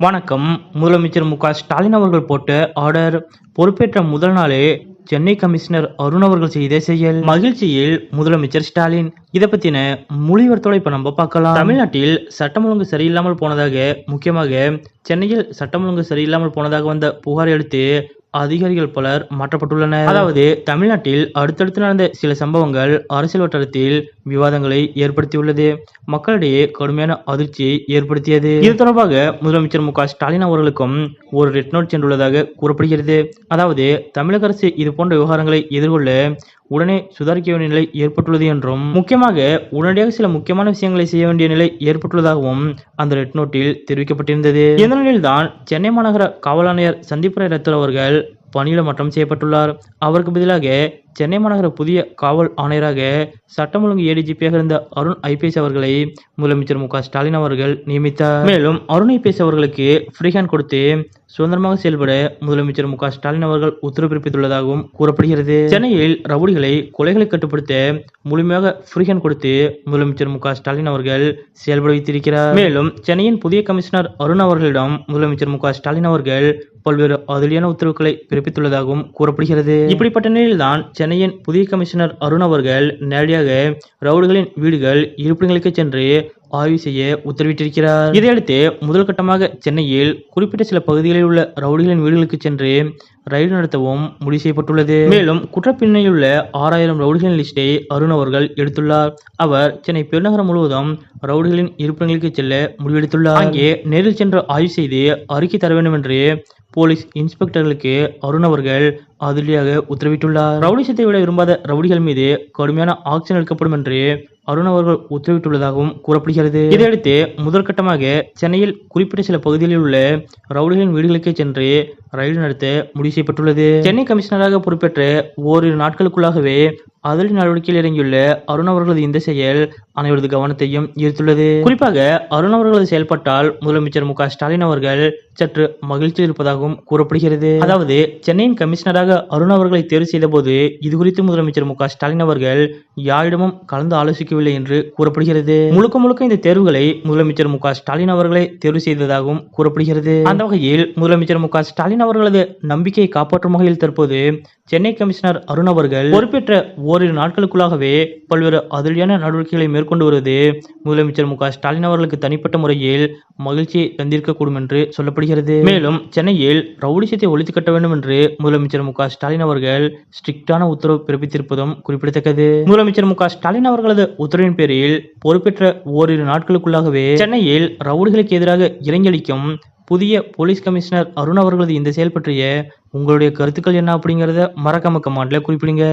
வணக்கம். முதலமைச்சர் மு க ஸ்டாலின் அவர்கள் போட்ட ஆர்டர் பொறுப்பேற்ற முதல் நாளே சென்னை கமிஷனர் அருண் அவர்கள் செய்த செயல். மகிழ்ச்சியில் முதலமைச்சர் ஸ்டாலின். இதை பத்தின மொழிவர்த்தோட இப்ப நம்ம பார்க்கலாம். தமிழ்நாட்டில் சட்டம் ஒழுங்கு சரியில்லாமல் போனதாக முக்கியமாக சென்னையில் சட்டம் ஒழுங்கு சரியில்லாமல் போனதாக வந்த புகார் எடுத்து அதிகாரிகள் பலர் மாற்றப்பட்டுள்ளனர். அதாவது தமிழ்நாட்டில் அடுத்தடுத்து நடந்த சில சம்பவங்கள் அரசியல் வட்டாரத்தில் விவாதங்களை ஏற்படுத்தியுள்ளது. மக்களிடையே கடுமையான அதிர்ச்சியை ஏற்படுத்தியது. இது தொடர்பாக முதலமைச்சர் மு ஸ்டாலின் அவர்களுக்கும் ஒரு ரெட் நோட் சென்றுள்ளதாக கூறப்படுகிறது. அதாவது தமிழக அரசு இது போன்ற விவகாரங்களை எதிர்கொள்ள உடனே சுதாரிக்க வேண்டிய நிலை ஏற்பட்டுள்ளது என்றும் முக்கியமாக உடனடியாக சில முக்கியமான விஷயங்களை செய்ய வேண்டிய நிலை ஏற்பட்டுள்ளதாகவும் அந்த ரெட் நோட்டில் தெரிவிக்கப்பட்டிருந்தது. இந்த நிலையில்தான் சென்னை மாநகர காவல் ஆணையர் சந்தீப் ராய் அவர்கள் பணியிட மாற்றம் செய்யப்பட்டுள்ளார். அவருக்கு பதிலாக சென்னை மாநகர புதிய காவல் ஆணையராக சட்டம் ஒழுங்கு ஏடிஜிபியாக இருந்த அருண் ஐபிஎஸ் அவர்களை முதலமைச்சர் மு ஸ்டாலின் அவர்கள் நியமித்தார். மேலும் அருண் ஐபிஎஸ் அவர்களுக்கு ஃப்ரீஹேண்ட் கொடுத்து சுதந்திரமாக செயல்பட முதலமைச்சர் மு ஸ்டாலின் அவர்கள் உத்தரவு பிறப்பித்துள்ளதாகவும் கூறப்படுகிறது. சென்னையில் ரவுடிகளை கொலைகளை கட்டுப்படுத்த முழுமையாக ஃப்ரீஹேண்ட் கொடுத்து முதலமைச்சர் மு ஸ்டாலின் அவர்கள் செயல்பட வைத்திருக்கிறார். மேலும் சென்னையின் புதிய கமிஷனர் அருண் அவர்களிடம் முதலமைச்சர் மு ஸ்டாலின் அவர்கள் பல்வேறு அதிலியான உத்தரவுகளை பிறப்பித்துள்ளதாகவும் கூறப்படுகிறது. இப்படிப்பட்ட நிலையில்தான் சென்னையின் புதிய கமிஷனர் அருண் அவர்கள் நேரடியாக ரவுடிகளின் வீடுகள் இருப்பிடங்களுக்கு சென்று ஆய்வு செய்ய உத்தரவிட்டிருக்கிறார். இதையடுத்து முதல் கட்டமாக சென்னையில் குறிப்பிட்ட சில பகுதிகளில் உள்ள ரவுடிகளின் வீடுகளுக்கு சென்று ரயில் நடத்தவும் முடிவு செய்யப்பட்டுள்ளது. மேலும் குற்றப்பின்னணியில் உள்ள ஆறாயிரம் ரவுடிகளின் லிஸ்டை அருண் அவர்கள் எடுத்துள்ளார். அவர் சென்னை பெருநகரம் முழுவதும் ரவுடிகளின் இருப்பிடங்களுக்கு செல்ல முடிவெடுத்துள்ளார். அங்கே நேரில் சென்று ஆய்வு செய்து அறிக்கை தர வேண்டும் என்று போலீஸ் இன்ஸ்பெக்டர்களுக்கு அருண் அவர்கள் அதிரடியாக உத்தரவிட்டுள்ளார். ரவுடிசத்தை விட விரும்பாத ரவுடிகள் மீது கடுமையான ஆக்ஷன் எடுக்கப்படும் என்று அருண் அவர்கள் உத்தரவிட்டுள்ளதாகவும் கூறப்படுகிறது. இதையடுத்து முதற்கட்டமாக சென்னையில் குறிப்பிட்ட சில பகுதிகளில் உள்ள ரவுடிகளின் வீடுகளுக்கே சென்று ரைடு நடத்த முடிவு செய்யப்பட்டுள்ளது. சென்னை கமிஷனராக பொறுப்பேற்ற ஓரிரு நாட்களுக்குள்ளாகவே அதிரடி நடவடிக்கையில் இறங்கியுள்ள அருண் அவர்களது இந்த செயல் அனைவரது கவனத்தையும் ஈர்த்துள்ளது. குறிப்பாக அருண் அவர்களது செயல்பட்டால் முதலமைச்சர் மு க ஸ்டாலின் அவர்கள் சற்று மகிழ்ச்சியில் இருப்பதாகவும் கூறப்படுகிறது. அதாவது சென்னையின் கமிஷனராக அருண் அவர்களை தேர்வு செய்த போது இது குறித்து முதலமைச்சர் மு க ஸ்டாலின் அவர்கள் யாரிடமும் கலந்து ஆலோசிக்கவில்லை என்று கூறப்படுகிறது. முழுக்க முழுக்க இந்த தேர்வுகளை முதலமைச்சர் மு க ஸ்டாலின் அவர்களை தேர்வு செய்ததாகவும் கூறப்படுகிறது. அந்த வகையில் முதலமைச்சர் மு க ஸ்டாலின் அவர்களது நம்பிக்கையை காப்பாற்றும் வகையில் தற்போது சென்னை கமிஷனர் அருண் அவர்கள் பொறுப்பேற்ற ஓரிரு நாட்களுக்குள்ளாகவே பல்வேறு அதிரடியான நடவடிக்கைகளை மேற்கொண்டு வருவது முதலமைச்சர் மு ஸ்டாலின் அவர்களுக்கு தனிப்பட்ட முறையில் மகிழ்ச்சியை தந்திருக்கக்கூடும் என்று சொல்லப்படுகிறது. மேலும் சென்னையில் ரவுடிசத்தை ஒழித்து கட்ட வேண்டும் என்று முதலமைச்சர் மு ஸ்டாலின் அவர்கள் ஸ்ட்ரிக்டான உத்தரவு பிறப்பித்திருப்பதும் குறிப்பிடத்தக்கது. முதலமைச்சர் மு ஸ்டாலின் அவர்களது உத்தரவின் பேரில் பொறுப்பேற்ற ஓரிரு நாட்களுக்குள்ளாகவே சென்னையில் ரவுடிகளுக்கு எதிராக இறங்கியளிக்கும் புதிய போலீஸ் கமிஷனர் அருண் அவர்களது இந்த செயல் பற்றிய உங்களுடைய கருத்துக்கள் என்ன அப்படிங்கறத மறக்காம கமெண்ட்ல குறிப்பிடுங்க.